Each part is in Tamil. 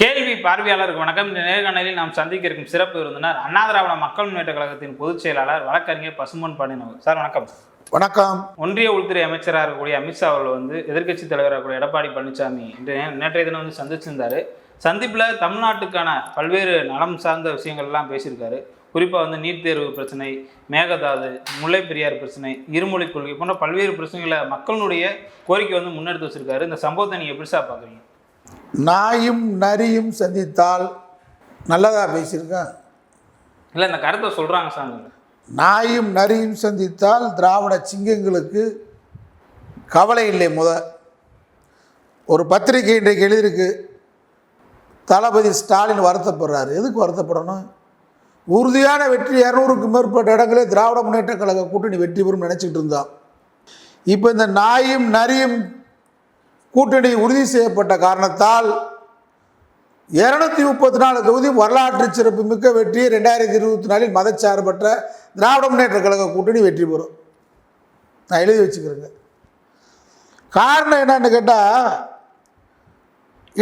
கேள்வி பார்வையாளருக்கு வணக்கம். இந்த நேர்காணலில் நாம் சந்திக்க இருக்கும் சிறப்பு விருந்தினர் அண்ணா திராவிட மக்கள் முன்னேற்ற கழகத்தின் பொதுச் செயலாளர் வழக்கறிஞர் பசும்பொன் பாண்டியன். சார் வணக்கம். வணக்கம். ஒன்றிய உள்துறை அமைச்சராக இருக்கக்கூடிய அமித்ஷா அவர்கள் வந்து எதிர்க்கட்சி தலைவராக இருக்கக்கூடிய எடப்பாடி பழனிசாமி நேற்றைய தினம் வந்து சந்திச்சிருந்தாரு. சந்திப்பில் தமிழ்நாட்டுக்கான பல்வேறு நலம் சார்ந்த விஷயங்கள்லாம் பேசியிருக்காரு. குறிப்பாக வந்து நீட் தேர்வு பிரச்சனை மேகதாது முல்லை பெரியார் பிரச்சனை இருமொழி கொள்கை போன்ற பல்வேறு பிரச்சனைகளை மக்களுடைய கோரிக்கை வந்து முன்னெடுத்து வச்சிருக்காரு. இந்த சம்பவத்தை நீங்கள் எப்படி சார் பார்க்குறீங்க? நாயும் நரியும் சந்தித்தால் நல்லதா பேசியிருக்கேன் இல்லை இந்த கருத்தை சொல்கிறாங்க சார் நாயும் நரியும் சந்தித்தால் திராவிட சிங்கங்களுக்கு கவலை இல்லை முத. ஒரு பத்திரிகை இன்றைக்கு எழுதியிருக்கு. தளபதி ஸ்டாலின் வருத்தப்படுறாரு. எதுக்கு வருத்தப்படணும்? உறுதியான வெற்றி இரநூறுக்கும் மேற்பட்ட இடங்களே திராவிட முன்னேற்ற கழக கூட்டணி வெற்றி பெறும் நினச்சிக்கிட்டு இருந்தான். இப்போ இந்த நாயும் நரியும் கூட்டணி உறுதி செய்யப்பட்ட காரணத்தால் இருநூத்தி முப்பத்தி நாலு தொகுதி வரலாற்று சிறப்பு மிக்க வெற்றி ரெண்டாயிரத்தி இருபத்தி நாலில் மதச்சார்பற்ற திராவிட முன்னேற்ற கழக கூட்டணி வெற்றி பெறும். நான் எழுதி வச்சுக்கிறேங்க. காரணம் என்னன்னு கேட்டால்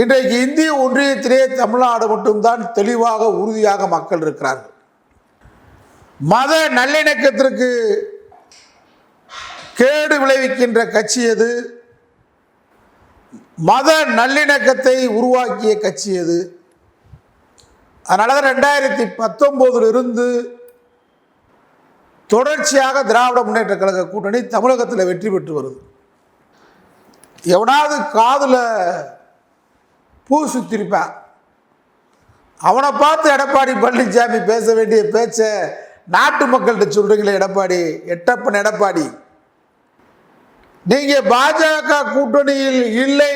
இன்றைக்கு இந்திய ஒன்றியத்திலே தமிழ்நாடு மட்டும்தான் தெளிவாக உறுதியாக மக்கள் இருக்கிறார்கள். மத நல்லிணக்கத்திற்கு கேடு விளைவிக்கின்ற கட்சி எது? மத நல்லிணக்கத்தை உருவாக்கிய கட்சி எது? அதனால தான் ரெண்டாயிரத்தி பத்தொம்போதிலிருந்து தொடர்ச்சியாக திராவிட முன்னேற்ற கழக கூட்டணி தமிழகத்தில் வெற்றி பெற்று வருது. எவனாவது காதில் பூ சுத்திருப்பான். அவனை பார்த்து எடப்பாடி பழனிசாமி பேச வேண்டிய பேச்சை நாட்டு மக்கள்கிட்ட சொல்கிறீங்களே எடப்பாடி எட்டப்பன் எடப்பாடி. நீங்க பாஜக கூட்டணியில் இல்லை.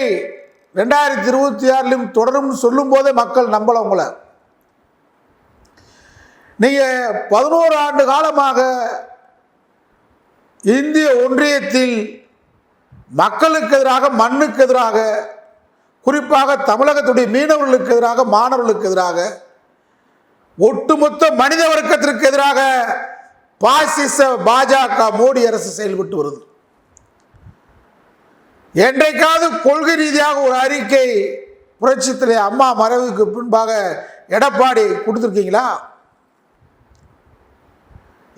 ரெண்டாயிரத்தி இருபத்தி ஆறிலும் தொடரும் சொல்லும் போதே மக்கள் நம்பல உங்களை. நீங்க பதினோரு ஆண்டு காலமாக இந்திய ஒன்றியத்தில் மக்களுக்கு எதிராக மண்ணுக்கு எதிராக குறிப்பாக தமிழகத்துடைய மீனவர்களுக்கு எதிராக மாணவர்களுக்கு எதிராக ஒட்டுமொத்த மனித வர்க்கத்திற்கு எதிராக பாசிச பாஜக மோடி அரசு செயல்பட்டு வருது. என்றைக்காவது கொள்கை ரீதியாக ஒரு அறிக்கை புரட்சித்திலே அம்மா மறைவுக்கு பின்பாக எடப்பாடி கொடுத்துருக்கீங்களா?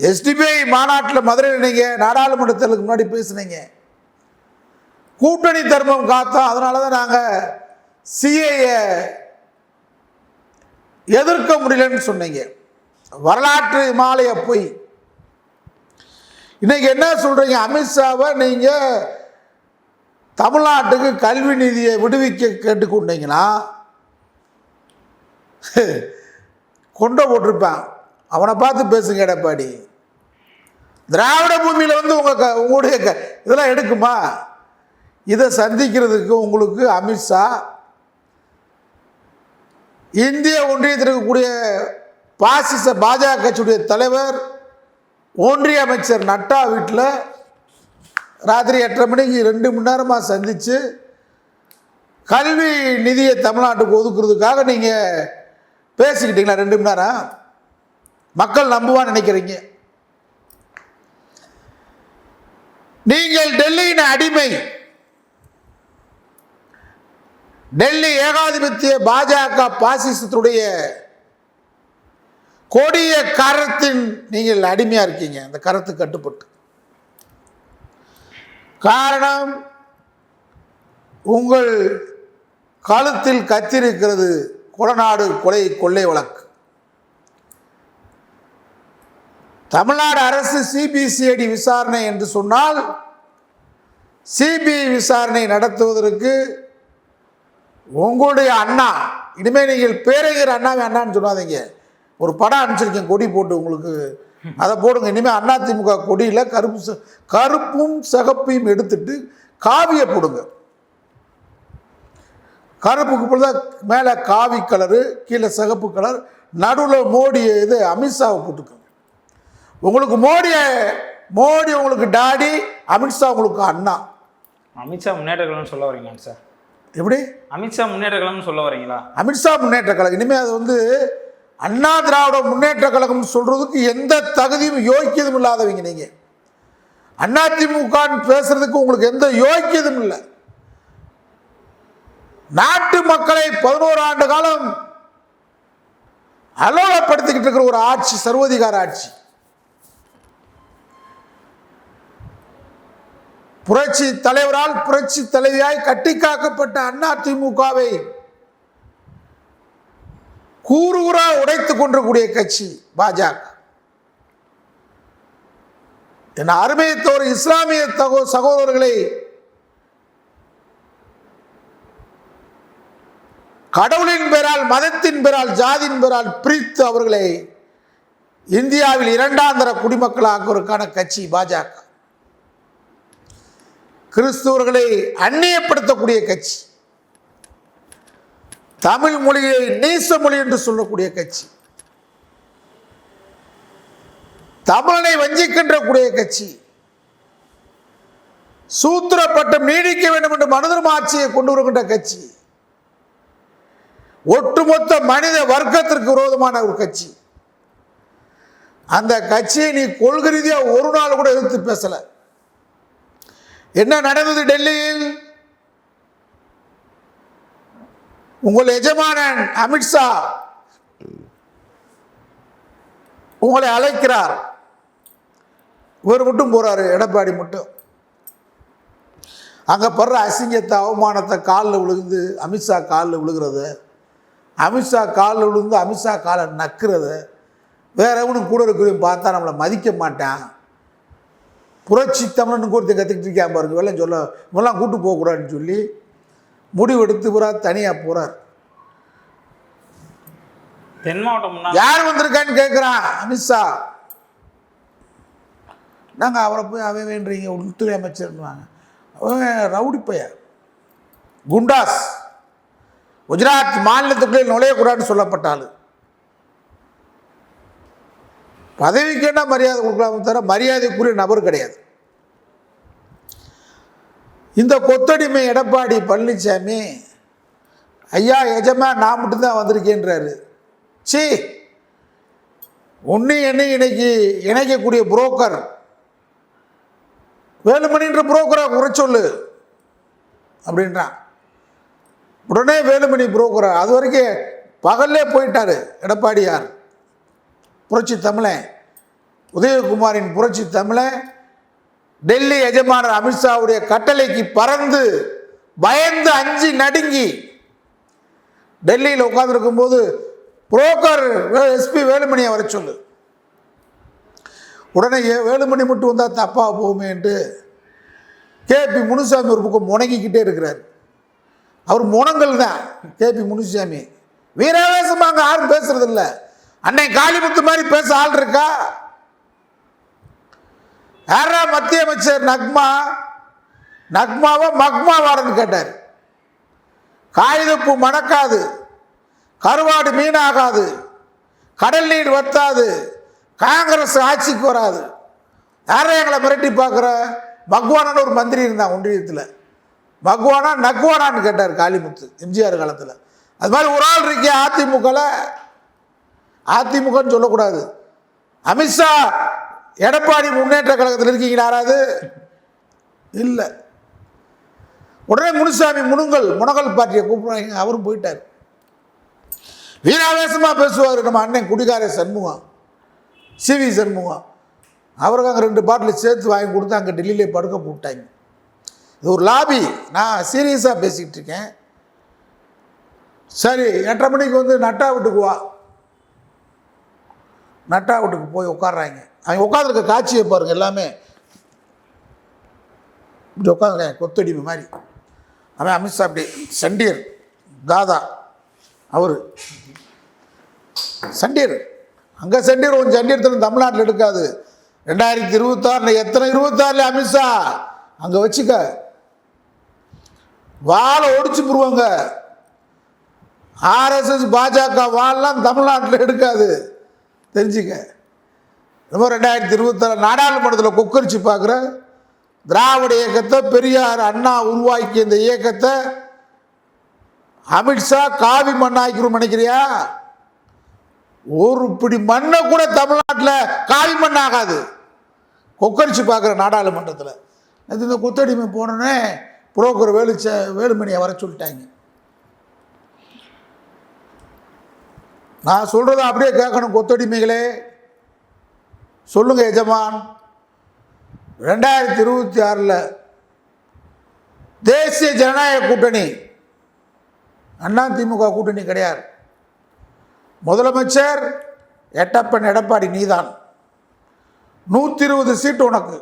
எஸ்டிபிஐ மாநாட்டில் மதுரையில் நீங்கள் நாடாளுமன்ற தேர்தலுக்கு முன்னாடி பேசுனீங்க. கூட்டணி தர்மம் காத்தோம் அதனால தான் நாங்கள் சிஏஏ எதிர்க்க முடியலன்னு சொன்னீங்க. வரலாற்று இமாலய பொய். இன்னைக்கு என்ன சொல்றீங்க? அமித்ஷாவை நீங்கள் தமிழ்நாட்டுக்கு கல்வி நிதியை விடுவிக்க கேட்டுக்கொண்டீங்கன்னா கொண்ட போட்டிருப்பேன். அவனை பார்த்து பேசுங்க எடப்பாடி. திராவிட பூமியில் வந்து உங்கள் க உங்களுடைய க இதெல்லாம் எடுக்குமா? இதை சந்திக்கிறதுக்கு உங்களுக்கு அமித்ஷா இந்திய ஒன்றியத்தில் இருக்கக்கூடிய பாசிச பாஜக கட்சியுடைய தலைவர் ஒன்றிய அமைச்சர் நட்டா வீட்டில் ராத்திரி எட்டரை மணிக்கு ரெண்டு மணி நேரமாக சந்தித்து கல்வி நிதியை தமிழ்நாட்டுக்கு ஒதுக்குறதுக்காக நீங்கள் பேசிக்கிட்டீங்களா? ரெண்டு மணி நேரம். மக்கள் நம்புவான்னு நினைக்கிறீங்க. நீங்கள் டெல்லியின் அடிமை. டெல்லி ஏகாதிபத்திய பாஜக பாசிசத்துடைய கொடிய கரத்தின் நீங்கள் அடிமையாக இருக்கீங்க. அந்த கரத்து கட்டுப்பட்டு. காரணம் உங்கள் கழுத்தில் கத்திருக்கிறது கொடநாடு கொலை கொள்ளை வழக்கு. தமிழ்நாடு அரசு சிபிசிஐடி விசாரணை என்று சொன்னால் சிபிஐ விசாரணை நடத்துவதற்கு உங்களுடைய அண்ணா இனிமேல் நீங்கள் பேரறிஞர் அண்ணாவை அண்ணான்னு சொல்லாதீங்க ஒரு படம் அனுப்பிச்சிருக்கேன் கொடி போட்டு உங்களுக்கு அதை போடுங்க. இனிமேல் அதிமுக கொடியில் கருப்பு கருப்பும் சிகப்பையும் எடுத்துட்டு காவியை போடுங்க. கருப்புக்கு போல மேலே காவி கலரு கீழே சிகப்பு கலர் நடுவில் மோடி இது அமித்ஷாவை போட்டுக்கோங்க. உங்களுக்கு மோடி மோடி உங்களுக்கு டாடி அமித்ஷா உங்களுக்கு அண்ணா. அமித்ஷா முன்னேற்ற சொல்ல வரீங்களா சார். எப்படி? அமித்ஷா முன்னேற்ற கழகம்னு சொல்ல வரீங்களா? அமித்ஷா முன்னேற்ற கழகம். இனிமேல் அது வந்து அண்ணா திராவிட முன்னேற்ற கழகம் சொல்றதுக்கு எந்த தகுதியும் யோக்கியதும் இல்லாதவங்க நீங்க. அதிமுகன்னு பேசுறதுக்கு உங்களுக்கு எந்த யோக்கியதும் இல்லை. நாட்டு மக்களை பதினோரு ஆண்டு காலம் அலோலப்படுத்திக்கிட்டு இருக்கிற ஒரு ஆட்சி சர்வதிகார ஆட்சி. புரட்சி தலைவரால் புரட்சி தலைவியாய் கட்டிக்காக்கப்பட்ட அதிமுகவை அண்ணா திமுகவை கூறு கூறா உடைத்துக் கொண்டிருக்கூடிய கட்சி பாஜக. என் அருமையத்தோர் இஸ்லாமிய தகோ சகோதரர்களை கடவுளின் பெயரால் மதத்தின் பெறால் ஜாதியின் பெறால் பிரித்து அவர்களை இந்தியாவில் இரண்டாந்தர குடிமக்களாக்குவதற்கான கட்சி பாஜக. கிறிஸ்துவர்களை அந்நியப்படுத்தக்கூடிய கட்சி. தமிழ் மொழியை நீச மொழி என்று சொல்லக்கூடிய கட்சி. தமிழனை வஞ்சிக்கின்ற கூடிய கட்சி. சூத்திரப்பட்டம் நீடிக்க வேண்டும் என்று மனிதர்ம ஆட்சியை கொண்டு வருகின்ற கட்சி. ஒட்டுமொத்த மனித வர்க்கத்திற்கு விரோதமான ஒரு கட்சி. அந்த கட்சியை நீ கொள்கை ரீதியாக ஒரு நாள் கூட எதிர்த்து பேசல. என்ன நடந்தது டெல்லியில்? உங்கள் எஜமானன் அமித்ஷா உங்களை அழைக்கிறார். இவர் மட்டும் போகிறாரு எடப்பாடி மட்டும். அங்கே படுற அசிங்கத்தை அவமானத்தை காலில் விழுந்து அமித்ஷா காலில் விழுகிறது அமித்ஷா காலில் விழுந்து அமித்ஷா காலை நக்குறது வேற எவனும் கூட இருக்கிறவங்க பார்த்தா நம்மளை மதிக்க மாட்டான். புரட்சி தமிழன் கொடுத்து கற்றுக்கிட்டு இருக்கான் பாருங்க வெள்ளம் சொல்ல இவெல்லாம் கூட்டு போகக்கூடாதுன்னு சொல்லி முடிவெடுத்து பூரா தனியாக போகிறார் தென் மாவட்டம் யார் வந்திருக்கான்னு கேட்குறான் அமித்ஷா. நாங்கள் அவரை போய் அவன் வேண்டுறீங்க உள்துறை அமைச்சர்னுவாங்க அவன் ரவுடி பையன். குண்டாஸ். குஜராத் மாநிலத்துக்குள்ளே நுழையக்கூடாதுன்னு சொல்லப்பட்டாள். பதவிக்கு என்ன மரியாதை கொடுக்கலாமே தவிர மரியாதைக்குரிய நபர் கிடையாது. இந்த கொத்தடிமை எடப்பாடி பழனிசாமி ஐயா எஜமா நான் மட்டும்தான் வந்திருக்கேன்றாரு. சி ஒன்று என்ன இன்னைக்கு இணைக்கக்கூடிய புரோக்கர். வேலுமணின்ற புரோக்கரை குறை சொல்லு அப்படின்றான். உடனே வேலுமணி புரோக்கரை அது வரைக்கும் பகல்லே போயிட்டாரு எடப்பாடியார். புரட்சி தமிழன் உதயகுமாரின் புரட்சி தமிழன் டெல்லி எஜமானர் அமித்ஷாவுடைய கட்டளைக்கு பறந்து பயந்து அஞ்சு நடுங்கி டெல்லியில் உட்காந்துருக்கும் போது புரோக்கர் எஸ்பி வேலுமணியை வர சொல்லு. உடனே வேலுமணி மட்டும் வந்தால் தப்பாக போகுமேன்ட்டு கேபி முனுசாமி ஒரு பக்கம் முணங்கிக்கிட்டே இருக்கிறார். அவர் முனங்கள் தான் கேபி முனுசாமி. வீராவேசமாக அங்கே யாரும் பேசுறதில்ல. அன்னை காளிமுத்து மாதிரி பேச ஆள் இருக்கா? யாரா மத்திய அமைச்சர் நக்மா? நக்மாவா மக்மாவாரன்னு கேட்டார். காகிதப்பு மணக்காது கருவாடு மீனாகாது கடல் நீர் வத்தாது காங்கிரஸ் ஆட்சிக்கு வராது. யாரும் எங்களை மிரட்டி பார்க்குற? பக்வானான்னு ஒரு மந்திரி இருந்தான் ஒன்றியத்தில். பக்வானா நக்வானான்னு கேட்டார் காளிமுத்து எம்ஜிஆர் காலத்தில். அது மாதிரி ஒரு ஆள் இருக்கே அதிமுகவில் அதிமுகன்னு சொல்லக்கூடாது. அமித்ஷா எடப்பாடி முன்னேற்ற கழகத்தில் இருக்கீங்களா யாராவது? இல்லை. உடனே முனுசாமி முனுங்கல் முனகல் பார்ட்டியை கூப்பிடுறாங்க அவரும் போயிட்டார். வீராவேசமாக பேசுவார். நம்ம அண்ணன் குடிகார சண்முகம் சிவி சண்முகம் அவருக்கு அங்கே ரெண்டு பாட்டில் சேர்த்து வாங்கி கொடுத்து அங்கே டெல்லியிலே படுக்க போட்டாங்க இது ஒரு லாபி நான் சீரியஸாக பேசிக்கிட்டு இருக்கேன். சரி எட்டரை மணிக்கு வந்து நட்டா வீட்டுக்கு வா. நட்டா வீட்டுக்கு போய் உட்காடுறாங்க அவங்க உட்காந்துருக்க காட்சியை பாருங்க எல்லாமே. இப்படி உட்காந்துருக்கேன் கொத்தடிமை மாதிரி. அவன் அமித்ஷா அப்படி சண்டியர் தாதா அவர். சண்டியர் அங்கே சண்டியர் உன் சண்டியர் தமிழ்நாட்டில் எடுக்காது. ரெண்டாயிரத்தி இருபத்தாறுல எத்தனை இருபத்தாறுல அமித்ஷா அங்கே வச்சுக்க. வாழை ஒடிச்சு போடுவாங்க. ஆர்எஸ்எஸ் பாஜக வாழலாம் தமிழ்நாட்டில் எடுக்காது. தெரிஞ்சுக்க. நம்ம ரெண்டாயிரத்தி இருபத்தாறு நாடாளுமன்றத்தில் கொக்கரிச்சு பார்க்குற திராவிட இயக்கத்தை பெரியார் அண்ணா உருவாக்கிய இந்த இயக்கத்தை அமித்ஷா காவி மண்ணாக்கிறோம் நினைக்கிறியா? ஒரு பிடி மண்ணை கூட தமிழ்நாட்டில் காவி மண்ணாகாது. கொக்கரிச்சு பார்க்குற நாடாளுமன்றத்தில். அது இந்த குத்தடிமை போனோன்னே புரோக்கர் வேலுச்ச வேலுமணியை வர சொல்லிட்டாங்க. நான் சொல்கிறத அப்படியே கேட்கணும் கொத்தடிமைகளே. சொல்லுங்க எஜமான். ரெண்டாயிரத்தி இருபத்தி ஆறில் தேசிய ஜனநாயக கூட்டணி அண்ணா திமுக கூட்டணி கிடையாது. முதலமைச்சர் எட்டப்பன் எடப்பாடி நீதான். நூற்றி இருபது சீட்டு உனக்கு.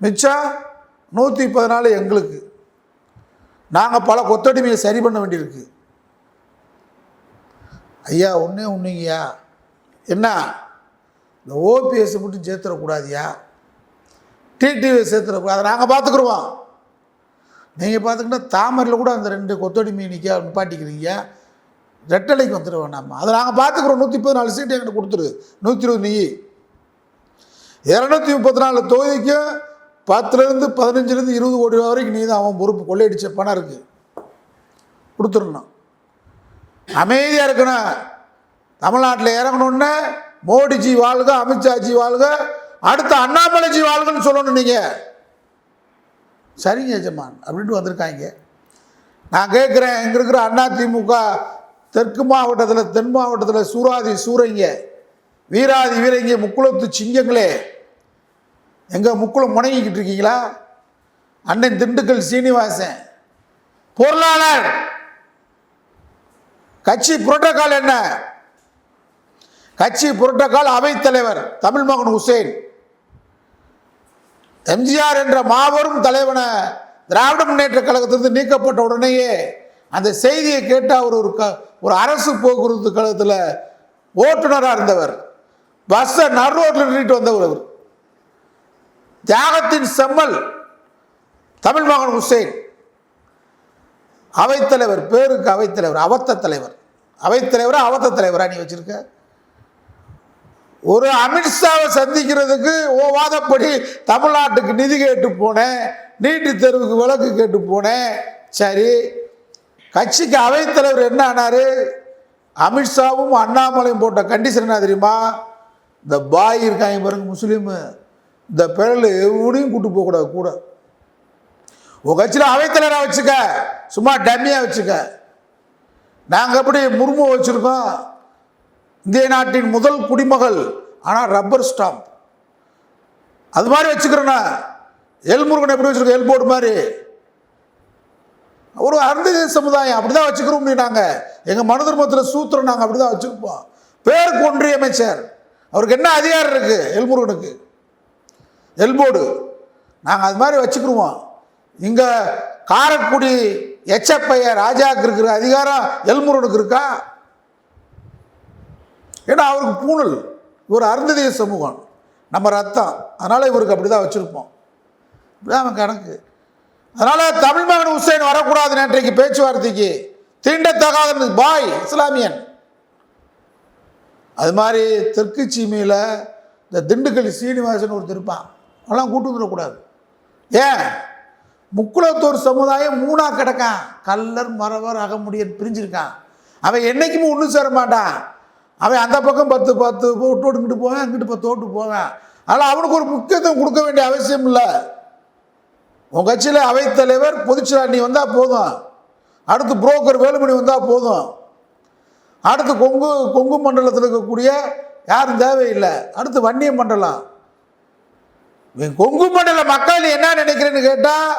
மிச்சம் நூற்றி பதினாலு எங்களுக்கு. நாங்கள் பல கொத்தடிமையை சரி பண்ண வேண்டியிருக்கு. ஐயா ஒன்றே ஒன்றுங்கய்யா என்ன? இந்த ஓபிஎஸ் மட்டும் சேர்த்துடக்கூடாதியா டிடிவி சேர்த்துடக்கூடாது அதை நாங்கள் பார்த்துக்குருவோம் நீங்கள் பார்த்துக்கிட்டா தாமரையில் கூட அந்த ரெண்டு கொத்தடி மீனிக்கா நிப்பாட்டிக்கிறீங்க. ரெட்டலைக்கு வந்துடுவோம் நம்ம அதை நாங்கள் பார்த்துக்குறோம். நூற்றி பதினாலு சீட்டு எங்கிட்ட கொடுத்துரு. நூற்றி இருபது நீ. இரநூத்தி முப்பத்தி நாலு தொகுதிக்கும் பத்துலேருந்து பதினஞ்சுலேருந்து இருபது கோடி ரூபா வரைக்கும் நீ தான் அவன் பொறுப்பு. கொள்ளையடிச்ச பணம் இருக்குது கொடுத்துடணும். அமைதியாக இருக்கணும். தமிழ்நாட்டில் இறங்கணுன்னு மோடிஜி வாழ்க அமித்ஷாஜி வாழ்க அடுத்த அண்ணாமலைஜி வாழ்கன்னு சொல்லணும் நீங்கள் சரிங்க எஜமான் அப்படின்ட்டு வந்திருக்காங்க. நான் கேட்குறேன் இங்கே இருக்கிற அண்ணா திமுக தெற்கு மாவட்டத்தில் தென் மாவட்டத்தில் சூராதி சூரங்க வீராதி வீரங்க முக்குளத்து சிங்கங்களே எங்கே முக்குளம் முணங்கிக்கிட்டு இருக்கீங்களா? அண்ணன் திண்டுக்கல் சீனிவாசன் பொருளாளர் கட்சி புரோட்டோகால் என்ன? கட்சி புரட்டக்கால் அவைத்தலைவர் தமிழ் மகன் ஹுசேன். எம்ஜிஆர் என்ற மாபெரும் தலைவனை திராவிட முன்னேற்ற கழகத்திலிருந்து நீக்கப்பட்ட உடனேயே அந்த செய்தியை கேட்டு அவர் ஒரு க ஒரு அரசு போக்குவரத்து கழகத்தில் ஓட்டுநராக இருந்தவர். பஸ்ஸை நடுரோட்டில் நின்றுட்டு வந்தவர் அவர். தியாகத்தின் செம்மல் தமிழ் மகன் ஹுசேன். அவைத்தலைவர் பேருக்கு அவைத்தலைவர் அவத்த தலைவர். அவைத்தலைவரா அவத்த தலைவரா நீ வச்சுருக்க? ஒரு அமித்ஷாவை சந்திக்கிறதுக்கு ஓ வாதப்படி தமிழ்நாட்டுக்கு நிதி கேட்டு போனேன் நீட்டு தேர்வுக்கு விளக்கு கேட்டு போனேன். சரி கட்சிக்கு அவைத்தலைவர் என்ன ஆனார்? அமித்ஷாவும் அண்ணாமலையும் போட்ட கண்டிஷன் என்ன தெரியுமா? இந்த பாய் இருக்காங்க பாருங்க முஸ்லீமு. இந்த பிறல் எவனையும் கூட்டு போகக்கூடாது கூட. உன் கட்சியில் அவைத்தலைவராக வச்சுக்க சும்மா டம்மியாக வச்சுக்க. நாங்கள் எப்படி முருமை வச்சுருக்கோம்? இந்திய நாட்டின் முதல் குடிமகள் ஆனால் ரப்பர் ஸ்டாம்ப். அது மாதிரி வச்சுக்கிறேன்னா எல்முருகன் எப்படி வச்சுருக்கோம் எல்போர்டு மாதிரி? ஒரு அருந்ததி சமுதாயம் அப்படி தான் வச்சுக்கிறோம் நாங்கள் எங்கள் மனு தர்மத்தில் சூத்திரம் நாங்கள் அப்படி தான் வச்சுருப்போம். பேருக்கு ஒன்றிய அமைச்சர். அவருக்கு என்ன அதிகாரம் இருக்குது எல்முருகனுக்கு எல்போர்டு நாங்கள் அது மாதிரி வச்சுக்கிருவோம். இங்கே காரக்குடி எச்சப்பைய ராஜாவுக்கு இருக்கிற அதிகாரம் எல்முருகனுக்கு இருக்கா? ஏன்னா அவருக்கு பூணல் ஒரு அருந்ததிய சமூகம். நம்ம ரத்தம் அதனால் இவருக்கு அப்படி தான் வச்சுருப்போம். இப்படிதான் அவன் கணக்கு. அதனால் தமிழ் மகன் ஹுசைன் வரக்கூடாது நேற்றைக்கு பேச்சுவார்த்தைக்கு. தீண்டத்தகாத பாய் இஸ்லாமியன். அது மாதிரி தெற்கு சீமையில் இந்த திண்டுக்கல் சீனிவாசன் ஒருத்தர் இருப்பான். அவெல்லாம் கூட்டு வந்துடக்கூடாது. ஏன்? முக்குளத்தூர் சமுதாயம் மூணாக கிடக்கான். கல்லர் மரவர் அகமுடியன் பிரிஞ்சிருக்கான். அவன் என்னைக்குமே ஒன்றும் சேர மாட்டான். அவன் அந்த பக்கம் பத்து பத்து விட்டு விட்டுக்கிட்டு போவேன் அங்கிட்டு பத்து ஓட்டு போவேன். ஆனால் அவனுக்கு ஒரு முக்கியத்துவம் கொடுக்க வேண்டிய அவசியம் இல்லை. உன் கட்சியில் அவைத்தலைவர் பொதுச்செயலாளர் வந்தால் போதும். அடுத்து புரோக்கர் வேலுமணி வந்தால் போதும். அடுத்து கொங்கு கொங்கு மண்டலத்தில் இருக்கக்கூடிய யாரும் தேவையில்லை. அடுத்து வன்னிய மண்டலம். கொங்கு மண்டல மக்கள் என்ன நினைக்கிறேன்னு கேட்டால்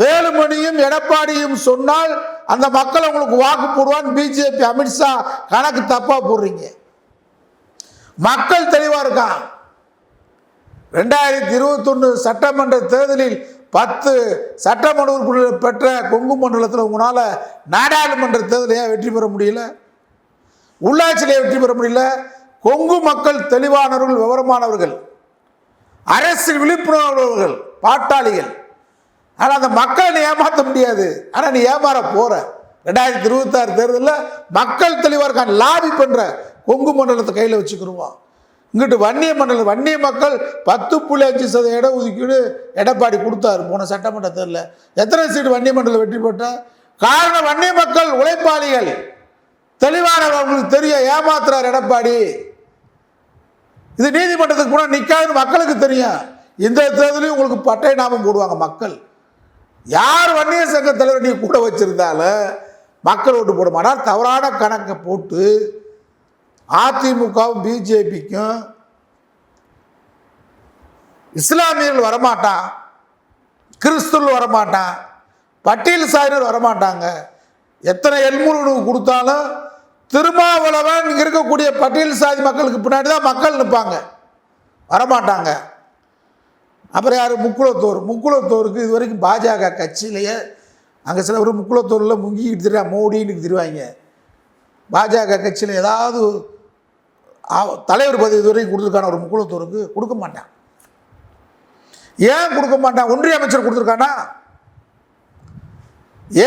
வேலுமணியும் எடப்பாடியும் சொன்னால் அந்த மக்கள் உங்களுக்கு வாக்கு போடுவான்னு பிஜேபி அமித்ஷா கணக்கு தப்பாக போடுறீங்க. மக்கள் தெளிவாக இருக்கான் ரெண்டாயிரத்தி இருபத்தொன்று சட்டமன்ற தேர்தலில் பத்து சட்டமன்ற உறுப்பினர் பெற்ற கொங்கு மண்டலத்தில் உங்களால் நாடாளுமன்ற தேர்தலில் ஏன் வெற்றி பெற முடியல? உள்ளாட்சியிலே வெற்றி பெற முடியல? கொங்கு மக்கள் தெளிவானவர்கள் விவரமானவர்கள் அரசியல் விழிப்புணர்வுகள் பாட்டாளிகள். ஆனால் அந்த மக்களை நீ ஏமாற்ற முடியாது. ஆனால் நீ ஏமாற போகிற ரெண்டாயிரத்தி இருபத்தாறு தேர்தலில் மக்கள் தெளிவாக இருக்கான் லாபி பண்ணுற கொங்கு மண்டலத்தை கையில் வச்சுக்கிடுவோம் இங்கிட்டு வன்னிய மண்டலம் வன்னிய மக்கள் பத்து புள்ளி அஞ்சு சதவீத இட ஒதுக்கீடு எடப்பாடி கொடுத்தாரு போன சட்டமன்ற தேர்தலில். எத்தனை சீட்டு வன்னிய மண்டலம் வெற்றி பெற்றா காரணம் வன்னிய மக்கள் உழைப்பாளிகள். தெளிவானவர்களுக்கு தெரியும் ஏமாத்துறார் எடப்பாடி. இது நீதிமன்றத்துக்கு போனால் நிற்காதுன்னு மக்களுக்கு தெரியும். இந்த தேர்தலையும் உங்களுக்கு பட்டை நாமம் போடுவாங்க மக்கள். யார் வன்னிய சங்க தலைவர் நீ கூட வச்சிருந்தால மக்கள் ஓட்டு போட மாட்டார். தவறான கணக்கை போட்டு அதிமுகவும் பிஜேபிக்கும் இஸ்லாமியர்கள் வரமாட்டான் கிறிஸ்துவர்கள் வரமாட்டான் பட்டியல் சாயினர் வரமாட்டாங்க. எத்தனை எல்முருகனுக்கு கொடுத்தாலும் திருமாவளவன் இங்க இருக்கக்கூடிய பட்டியல் சாதி மக்களுக்கு பின்னாடி தான் மக்கள் நிற்பாங்க. வரமாட்டாங்க. அப்புறம் யார்? முக்குளத்தோர். முக்குளத்தோருக்கு இது வரைக்கும் பாஜக கட்சியிலேயே அங்கே சில பேர் முக்குளத்தூரில் முங்கிக்கிட்டு திரியா மோடின்னு திருவாங்க பாஜக கட்சியில் ஏதாவது தலைவர் பதவி இது வரைக்கும் கொடுத்துருக்கான? ஒரு முக்குளத்தூருக்கு கொடுக்க மாட்டான். ஏன் கொடுக்க மாட்டான்? ஒன்றிய அமைச்சர் கொடுத்துருக்கானா?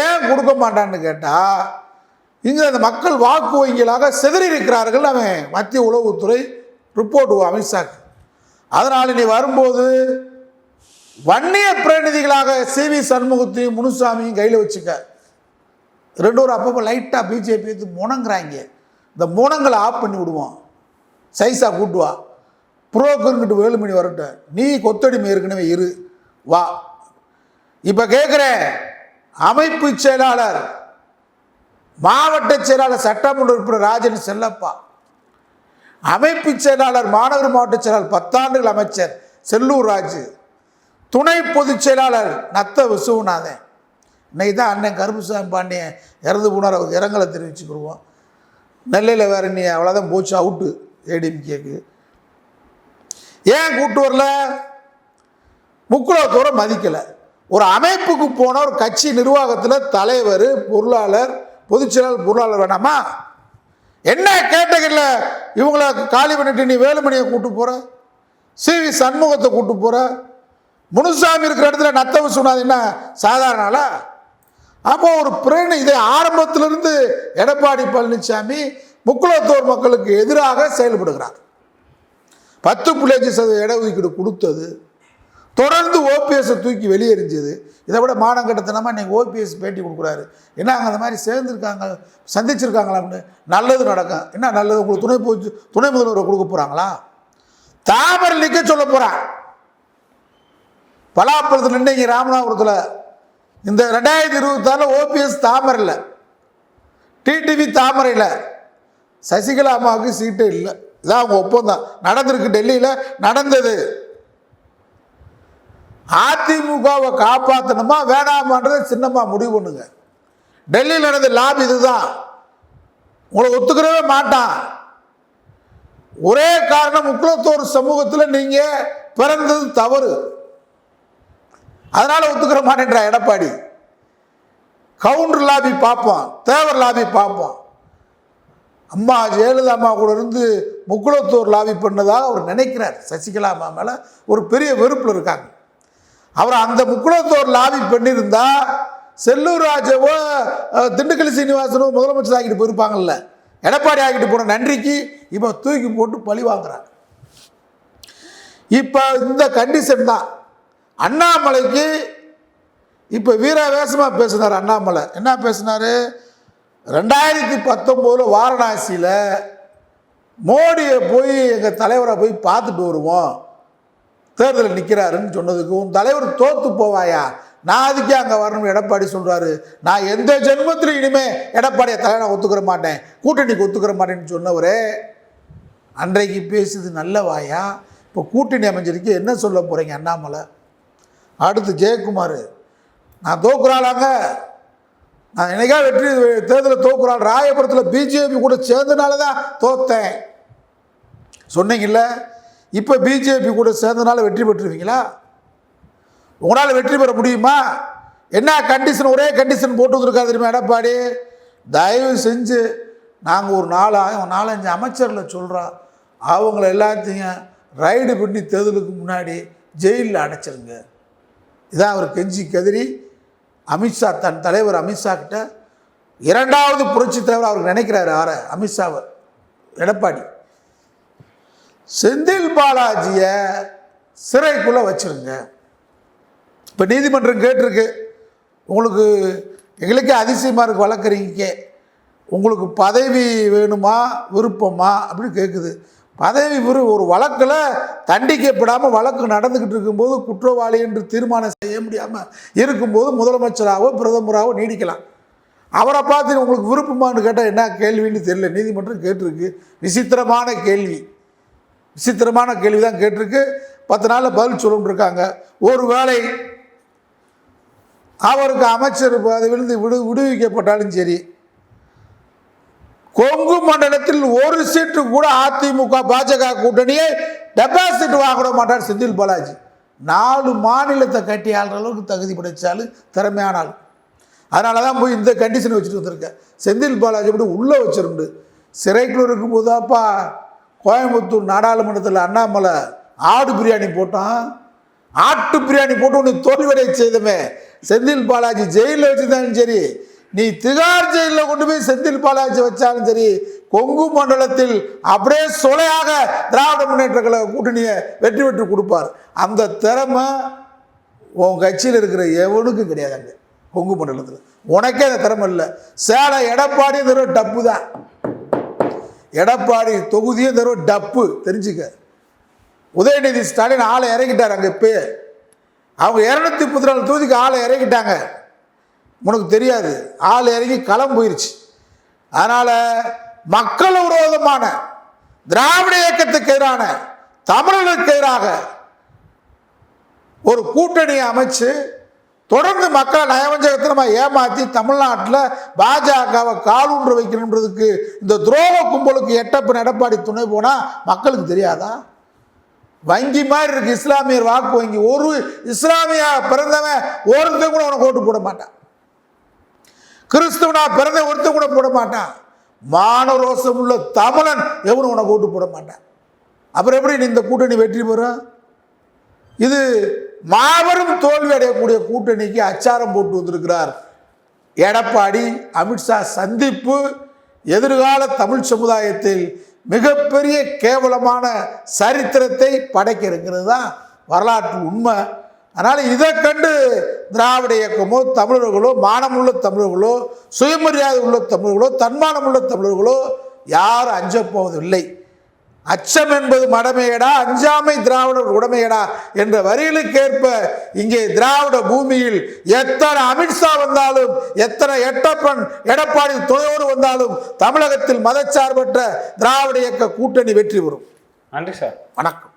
ஏன் கொடுக்க மாட்டான்னு கேட்டால் இங்கே அந்த மக்கள் வாக்கு வங்கிகளாக சிதறி இருக்கிறார்கள் அவன் மத்திய உளவுத்துறை ரிப்போர்ட் அமித்ஷாக்கு அதனால் நீ வரும்போது வன்னிய பிரதிநிதிகளாக சி வி சண்முகத்தையும் முனுசாமியும் கையில் வச்சுக்க. ரெண்டு ஒரு அப்பப்போ லைட்டாக பிஜேபி எடுத்து முணங்குறாங்க இந்த முனங்களை ஆஃப் பண்ணி விடுவோம். சைஸாக கூட்டு வா புரோக்கருங்கிட்டு வேலுமணி வரட்டும் நீ கொத்தடிமை ஏற்கனவே இரு வா. இப்போ கேட்குறேன் அமைப்பு செயலாளர் மாவட்ட செயலாளர் சட்டமன்ற உறுப்பினர் ராஜன் செல்லப்பா. அமைப்பு செயலாளர் மாநகர் மாவட்ட செயலாளர் பத்தாண்டுகள் அமைச்சர் செல்லூர் ராஜு. துணை பொதுச் செயலாளர் நத்த விசுவநாதன். இன்னைக்கு தான் அண்ணன் கருப்புசாமி பாண்டியன் இறந்து போனார் அவருக்கு இரங்கலை தெரிவிச்சுக்கிடுவோம் நெல்லையில் வேறு நீ அவ்வளோதான் போச்சு அவுட்டு ஏடிஎம்கேக்கு ஏன் கூட்டு வரல? முக்குலத்தோரை மதிக்கலை. ஒரு அமைப்புக்கு போன ஒரு கட்சி நிர்வாகத்தில் தலைவர் பொருளாளர் பொதுச்செயலாளர் பொருளாளர் வேணாமா? என்ன கேட்டகரியில் இவங்கள காலி பண்ணிட்டு நீ வேலுமணியை கூட்டு போகிற சி வி சண்முகத்தை கூட்டு போகிற முனுசாமி இருக்கிற இடத்துல நத்தவு சொன்னாது என்ன? சாதாரணால அப்போ ஒரு பிரணி இதை ஆரம்பத்திலிருந்து எடப்பாடி பழனிசாமி முக்குளத்தோர் மக்களுக்கு எதிராக செயல்படுகிறார். பத்து புள்ளி அஞ்சு சதவீத இடஒதுக்கீடு கொடுத்தது தொடர்ந்து ஓபிஎஸ்ஸை தூக்கி வெளியெறிஞ்சது. இதை விட மானங்கட்டத்தனமாக இன்னைக்கு ஓபிஎஸ் பேட்டி கொடுக்குறாரு. என்ன அங்கே அந்த மாதிரி சேர்ந்துருக்காங்க சந்திச்சிருக்காங்களாம்னு நல்லது நடக்கும் என்ன நல்லது உங்களுக்கு துணை போச்சு துணை முதல்வரை கொடுக்க போகிறாங்களா தாமரை நிற்க சொல்ல போகிறான் பலாப்பழத்தில் நின்று ராமநாதபுரத்தில் இந்த ரெண்டாயிரத்தி இருபத்தாறில் ஓபிஎஸ் தாமரை இல்லை டிடிவி தாமரையில் சசிகலா அம்மாவுக்கு சீட்டு இல்லை. இதான் அவங்க ஒப்பந்தம். நடந்திருக்கு டெல்லியில் நடந்தது. அதிமுகவை காப்பாற்றணுமா வேணாமான்றதை சின்னம்மா முடிவு பண்ணுங்க. டெல்லியில் நடந்த லாபி இதுதான். உங்களை ஒத்துக்கிறவே மாட்டான். ஒரே காரணம் முக்குளத்தோர் சமூகத்தில் நீங்கள் பிறந்தது தவறு. அதனால் ஒத்துக்கிற மாட்டேன்றா எடப்பாடி. கவுண்டர் லாபி பார்ப்போம் தேவர் லாபி பார்ப்போம். அம்மா ஜெயலலிதா அம்மா கூட இருந்து முக்குளத்தூர் லாபி பண்ணதாக அவர் நினைக்கிறார். சசிகலா அம்மா மேலே ஒரு பெரிய வெறுப்பில் இருக்காங்க. அவர் அந்த முக்குளத்தூர் லாபி பண்ணியிருந்தா செல்லூர் ராஜவோ திண்டுக்கல் சீனிவாசனோ முதலமைச்சர் ஆகிட்டு போயிருப்பாங்கல்ல. எடப்பாடி ஆகிட்டு போன நன்றிக்கு இப்போ தூக்கி போட்டு பழி வாங்குறாங்க இப்போ இந்த கண்டிஷன் தான். அண்ணாமலைக்கு இப்போ வீராவேசமாக பேசினார் அண்ணாமலை. என்ன பேசினார்? ரெண்டாயிரத்தி பத்தொம்போதில் வாரணாசியில் மோடியை போய் எங்கள் தலைவரை போய் பார்த்துட்டு வருவோம். தேர்தலில் நிற்கிறாருன்னு சொன்னதுக்கு உன் தலைவர் தோற்று போவாயா? நான் அதுக்கே அங்கே வரணும் எடப்பாடி சொல்கிறாரு நான் எந்த ஜென்மத்திலும் இனிமேல் எடப்பாடியை தலைவனை ஒத்துக்கிற மாட்டேன். கூட்டணிக்கு ஒத்துக்கிற மாட்டேன்னு சொன்னவரே அன்றைக்கு பேசுது நல்ல வாயா? இப்போ கூட்டணி அமைஞ்சிருக்கு என்ன சொல்ல போகிறீங்க அண்ணாமலை? அடுத்து ஜெயக்குமார் நான் தோக்குறாளாங்க. நான் என்னைக்கா வெற்றி தேர்தலில் தோக்குறாள் ராயபுரத்தில் பிஜேபி கூட சேர்ந்தனால தான் தோத்தேன். சொன்னீங்கல்ல இப்போ பிஜேபி கூட சேர்ந்தனால வெற்றி பெற்றுருவீங்களா? உங்களால் வெற்றி பெற முடியுமா? என்ன கண்டிஷன் ஒரே கண்டிஷன் போட்டு வந்திருக்காரு தெரியுமா எடப்பாடி? தயவு செஞ்சு நாங்கள் ஒரு நாலு நாலஞ்சு அமைச்சரில் சொல்கிறோம் அவங்கள எல்லாத்தையும் ரைடு பண்ணி தேர்தலுக்கு முன்னாடி ஜெயிலில் அடைச்சிருங்க. இதான் அவர் கெஞ்சி கதிரி அமித்ஷா தன் தலைவர் அமித்ஷா கிட்ட இரண்டாவது புரட்சி தலைவர் அவர் நினைக்கிறாரு ஆற அமித்ஷாவை எடப்பாடி. செந்தில் பாலாஜியை சிறைக்குள்ளே வச்சிருங்க. இப்போ நீதிமன்றம் கேட்டிருக்கு உங்களுக்கு எங்களுக்கே அதிசயமாக இருக்குது வழக்கறிஞங்க உங்களுக்கு பதவி வேணுமா விருப்பமா அப்படின்னு கேட்குது பதவி ஒரு ஒரு வழக்கில் தண்டிக்கப்படாமல் வழக்கு நடந்துக்கிட்டு இருக்கும்போது குற்றவாளி என்று தீர்மானம் செய்ய முடியாமல் இருக்கும்போது முதலமைச்சராகவோ பிரதமராகவோ நீடிக்கலாம். அவரை பார்த்து உங்களுக்கு விருப்பமானு கேட்டால் என்ன கேள்வின்னு தெரியல. நீதிமன்றம் கேட்டிருக்கு. விசித்திரமான கேள்வி. விசித்திரமான கேள்வி தான் கேட்டிருக்கு. பத்து நாளில் பதில் சொல்லணும்னு இருக்காங்க ஒரு வேளை அவருக்கு அமைச்சர் பதவியிலிருந்து விடு விடுவிக்கப்பட்டாலும் சரி கொங்கு மண்டலத்தில் ஒரு சீட்டு கூட அதிமுக பாஜக கூட்டணியை டெபாசிட் வாங்க மாட்டார் செந்தில் பாலாஜி. நாலு மாநிலத்தை கட்டி ஆள்ற அளவுக்கு தகுதி படைச்சாலும் திறமையான ஆள். அதனால தான் போய் இந்த கண்டிஷன் வச்சுட்டு வந்திருக்கேன். செந்தில் பாலாஜி அப்படி உள்ளே வச்சிருந்து சிறைக்குள்ள இருக்கும்போதாப்பா கோயம்புத்தூர் நாடாளுமன்றத்தில் அண்ணாமலை ஆடு பிரியாணி போட்டான். ஆட்டு பிரியாணி போட்டு உன்னை தோல்வியடை செய்தமே. செந்தில் பாலாஜி ஜெயிலில் வச்சுருந்தாலும் சரி நீ திகார் ஜெயிலில் கொண்டு போய் செந்தில் பாலாஜி வச்சாலும் சரி கொங்கு மண்டலத்தில் அப்படியே சொலையாக திராவிட முன்னேற்ற கழக கூட்டணியை வெற்றி பெற்று கொடுப்பார். அந்த திறமை உன் கட்சியில் இருக்கிற எவனுக்கும் கிடையாது அங்கே கொங்கு மண்டலத்தில். உனக்கே அந்த திறமை இல்லை. சேலை எடப்பாடி தரும் டப்பு தான். எடப்பாடி தொகுதியும் தரும் டப்பு தெரிஞ்சுக்க. உதயநிதி ஸ்டாலின் ஆளை இறக்கிட்டார் அங்கே இப்போ அவங்க இரநூத்தி முப்பத்தி நாலு தொகுதிக்கு ஆளை இறக்கிட்டாங்க. உனக்கு தெரியாது. ஆள் இறங்கி களம் போயிருச்சு. அதனால் மக்கள் விரோதமான திராவிட இயக்கத்துக்கு எதிரான தமிழர்களுக்கு எதிராக ஒரு கூட்டணியை அமைச்சு தொடர்ந்து மக்களை நயவஞ்சகத்தனமாக ஏமாற்றி தமிழ்நாட்டில் பாஜகவை காலூன்று வைக்கணுன்றதுக்கு இந்த துரோக கும்பலுக்கு எட்டப்பன் எடப்பாடி துணை போனால் மக்களுக்கு தெரியாதா? வங்கி மாதிரி இருக்கு. இஸ்லாமியர் வாக்கு வங்கி. ஒரு இஸ்லாமிய பிறந்தவன் ஒருத்தன் கூட உனக்கு ஓட்டு போட மாட்டான். கிறிஸ்துவனா பிறந்த ஒருத்தன் கூட போட மாட்டான். மானரோசம் உள்ள தமிழன் எவனும் உனக்கு ஓட்டு போட மாட்டான். அப்புறம் எப்படி நீ இந்த கூட்டணி வெற்றி பெறும் இது மாபெரும் தோல்வி அடையக்கூடிய கூட்டணிக்கு அச்சாரம் போட்டு வந்திருக்கிறார் எடப்பாடி அமித்ஷா சந்திப்பு எதிர்கால தமிழ் சமுதாயத்தில் மிகப்பெரிய கேவலமான சரித்திரத்தை படைக்க இருக்கிறது தான் வரலாற்று உண்மை. அதனால் இதை கண்டு திராவிட இயக்கமோ தமிழர்களோ மானமுள்ள தமிழர்களோ சுயமரியாதை உள்ள தமிழர்களோ தன்மானம் உள்ள தமிழர்களோ யாரும் அஞ்சப் போவதில்லை. அச்சம் என்பது மடமையடா அஞ்சாமை திராவிடர் உடமையடா என்ற வரிகளுக்கேற்ப இங்கே திராவிட பூமியில் எத்தனை அமித்ஷா வந்தாலும் எத்தனை எட்டப்பன் எடப்பாடி துணையோடு வந்தாலும் தமிழகத்தில் மதச்சார்பற்ற திராவிட இயக்க கூட்டணி வெற்றி பெறும். நன்றி சார். வணக்கம்.